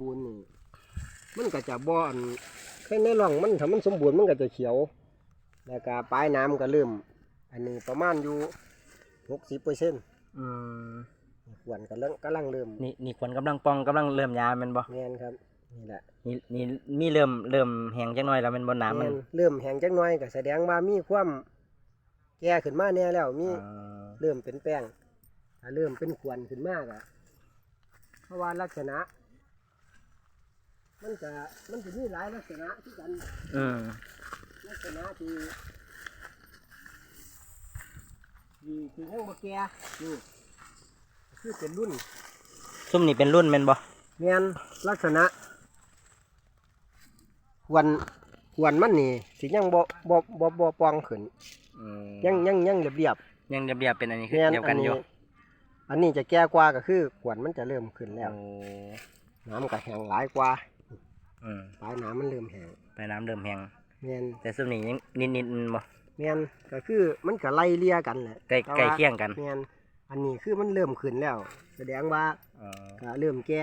บูรณ์นี่มันก็จะบ่อนแค่ในร่องมันถ้ามันสมบูรณ์มันก็จะเขียว แล้วก็ปลายน้ำก็เริ่ม อันนี้ประมาณอยู่หกสิบเปอร์เซ็นต์อืมขวนก็เริ่มกำลังเริ่มนี่นี่ควรกำลังปองกำลังเริ่มยาแมันบ่แม่นครับนี่แหละนี่นี่มีเริ่มเริ่มแห้งจังหน่อยแล้วแมันบ่น้ำมัแม่นนเริ่มแห้งจักหน่อยก็แสดงว่ามีความแก่ขึ้นมาแน่แล้วมีอ่าเริ่มเป็นแป้งถ้าเริ่มเป็นขวนขึ้นมากอะเพราะว่าลักษณะ มันจะมันจะมีหลายลักษณะที่กันอืมลักษณะที่ที่ที่ยังบ่แก่นี่คือเป็นรุ่นซุ่มนี่เป็นรุ่นแม่นบ่แม่นลักษณะขวนขวนมันนี่สิยังบ่บ่บ่บ่ปองขึ้นอืมยังยังยังเรียบเรียบยังเรียบๆเป็นอันนี้ๆคือแม่นเดียวอักันนอนี้ยู่อันนี้จะแก่กว่าก็คือขวนมันจะเริ่มขึ้นแล้ว โอ้น้ำก็แห้งหลายกว่า อืมปลายน้ำมันเริ่มแห้งไปน้ำเริ่มแห้งแม่นแต่ซุ่มนี่ยังนิดๆบ่แม่นก็คือมันก็ไล่เลี่ยกันแหละใกล้แต่ใกล้ว่าเคียงกันแม่นอันนี้คือมันเริ่มขึ้นแล้ว แสดงว่าอ๋อก็เริ่มแก่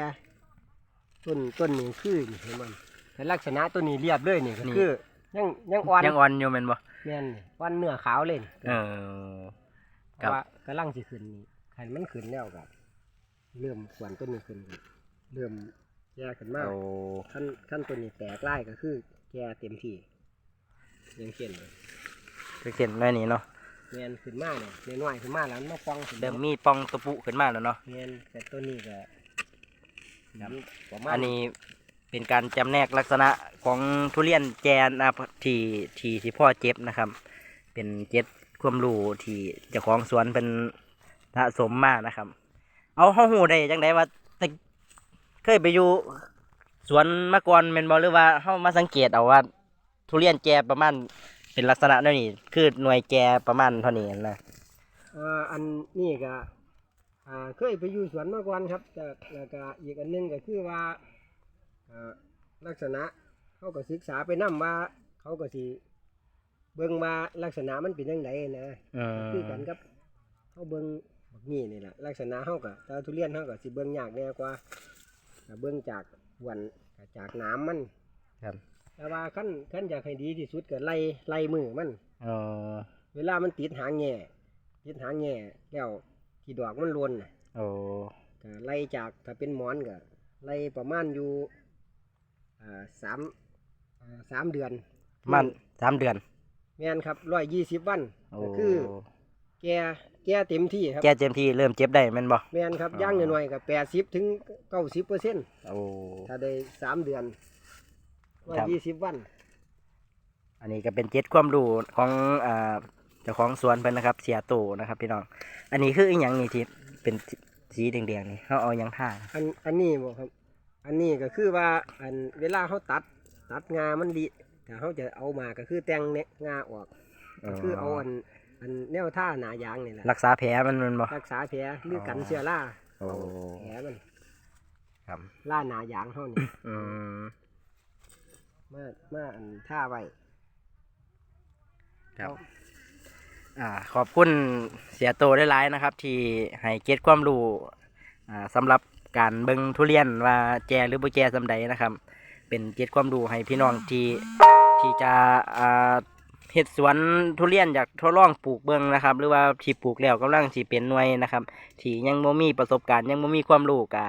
ต้นต้นนี้คือนี่เห็นมันแต่ลักษณะต้นนี้เรียบเลยนี่ก็คือยังยังอ่อนยังอ่อนอยู่แม่นบ่แม่นนี่อ่อนเนื้อขาวเลยนี่ เออเพราะว่ากำลังสิขึ้นนี่คันมันขึ้นแล้วก็เริ่มขวนต้นนี้ขึ้นเริ่ม แก่ขึ้นมากโอ้ขั้นขั้นต้นนี้แตกไล่ก็คือ แก่เต็มที่ยังเขียนเลยคือเขียนไว้นี่เนาะเงินขึ้นมาเนี่ยน้อยๆขึ้นมาแล้วมันมาฟองขึ้นเริ่มมีปองตะปุขึ้นมาแล้วเนาะเงินแต่ต้นนี้ก็อยู่ประมาณอันนี้เป็นการจำแนกลักษณะของทุเรียนแจนนะครับที่ที่ที่พ่อเจ็บนะครับ เป็นเจ็ดความรู้ที่เจ้าของสวนเป็นสะสมมากนะครับ เอาเฮาหูได้จังไดว่าแต่ เคยไปอยู่สวนมาก่อนแม่นบ่หรือว่าเฮามาสังเกตเอาว่า ทุเรียนแจประมาณเป็นลักษณะเท่านี้คือหน่วยแจประมาณเท่านี้นะเอ่ออันนี้ก็อ่าเคยไปอยู่สวนมาก่อนครับแต่แล้วก็อีกอันหนึงก็คือว่าอ่าลักษณะเขาก็ศึกษาไปนํว่า เขาก็สิเบิ่งมาลักษณะมันเป็นยังไงนะอืคือกันครับเขาเบิ่งบักนี่นี่แหละลักษณะเขาก็แต่ทุเรียนเขาก็สิเบิ่งยากแน่กว่า เบิ่งจากหวันก็จากน้ำมันครับ แต่ว่าขั้นขั้นอยากให้ดีที่สุดก็ไล่ไล่มือมันอ๋อเวลามันติดหางแง่ติดหางแง่แล้วที่ดอกมันรวนน่ะโอ้ก็ไล่จากถ้าเป็นหมอนก็ไล่ประมาณอยู่อ่าสามอ่าสามเดือนประมันสามเดือนแม่นครับร้อยยี่สิบวันโอ้ก็คือ แก่แก่เต็มที่ครับแกเจมทีเริ่มเจ็บได้แม่นบ่ แม่นครับอ๋อ ย่างหน่อยๆก็แปดสิบถึงเก้าสิบเปอร์เซ็นต์โอ้ ถ้าได้สามเดือนร้อยครับ ยี่สิบวัน อันนี้ก็เป็นเจ็ดความรู้ของอ่าเจ้าของสวนเพิ่นนะครับเสียโตนะครับพี่น้อง อันนี้คืออีหยังนี่ที่เป็นสีแดงๆนี่เขาเอาหยังท่าอันอันนี้บอกครับ อันนี้ก็คือว่าอันเวลาเขาตัดตัดงามันดีถ้าเขาจะเอามาก็คือแต่งเนงาออก ก็คือเอาอัน อันแนวท่าหนายางนี่แหละรักษาแผลมันแมันบ่รักษาแผลหรือออกันเชื้อราโอ้แผลมันครับล่าหนายางเขานี่อืมมามาอันท่าไว้ครับ อ่า ขอบคุณเสียโตได้หลายๆนะครับ ที่ให้เก็ตความรู้อ่าสำหรับการเบิ่งทุเรียนว่าแจหรือบ่แจสำใดนะครับ เป็นเก็ตความรู้ให้พี่น้องที่ที่จะอ่า เห็ดสวนทุเรียนอยากทดลองปลูกเบิ่งนะครับ หรือว่าที่ปลูกแล้วกำลังที่เป็นหน่วยนะครับที่ยังบ่มีประสบการณ์ยังบ่มีความรู้ก็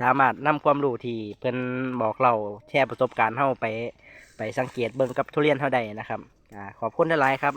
สามารถนำความรู้ที่เพิ่นบอกเราแชร์ประสบการณ์เฮาไป ไปสังเกตเบิ่งกับทุเรียนเฮาได้นะครับอขอบคุณหลายครับ